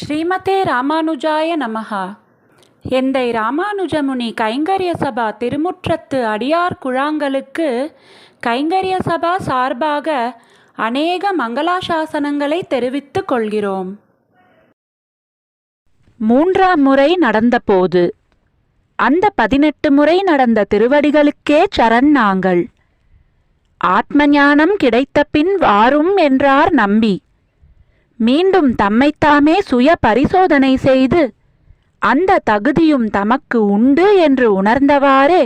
ஸ்ரீமதே ராமானுஜாய நமஹா. எந்தை ராமானுஜமுனி கைங்கரிய சபா திருமுற்றத்து அடியார் குழாங்களுக்கு கைங்கரிய சபா சார்பாக அநேக மங்களாசாசனங்களை தெரிவித்துக் கொள்கிறோம். மூன்றாம் முறை நடந்தபோது அந்த பதினெட்டு முறை நடந்த திருவடிகளுக்கே சரண் நாங்கள். ஆத்ம ஞானம் கிடைத்த பின் வாரும் என்றார் நம்பி. மீண்டும் தம்மைத்தாமே சுய பரிசோதனை செய்து அந்த தகுதியும் தமக்கு உண்டு என்று உணர்ந்தவாறே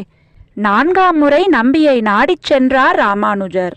நான்காம் முறை நம்பியை நாடிச் சென்றார் ராமானுஜர்.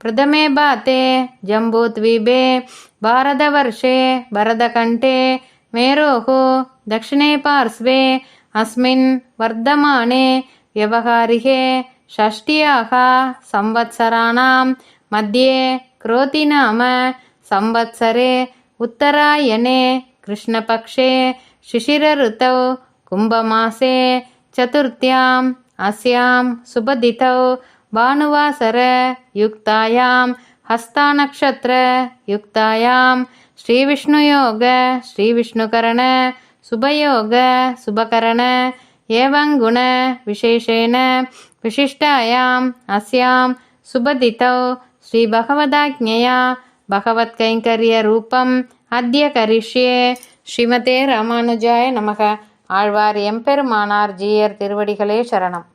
प्रथमे बाते जम्बूद्वीपे भारतवर्षे भरतकण्ठे मेरोः दक्षिणे पार्श्वे अस्मिन् वर्धमाने व्यवहारिके षष्ट्याः संवत्सराणां मध्ये क्रोतिनाम संवत्सरे उत्तरायणे कृष्णपक्षे शिशिरऋतौ कुम्भमासे चतुर्थ्याम् अस्यां सुबदितौ भानुवासरयुक्तायां हस्तानक्षत्रयुक्तायां श्रीविष्णुयोग श्रीविष्णुकरण शुभयोग शुभकरण एवं गुणविशेषेण विशिष्टायाम् अस्यां सुबदितौ श्रीभगवदाज्ञया பகவத்கைங்கரியரூபம் அத்ய கரிஷ்யே ஸ்ரீமதே ராமானுஜாய நமக ஆழ்வார் எம்பெருமானார் ஜீயர் திருவடிகளே சரணம்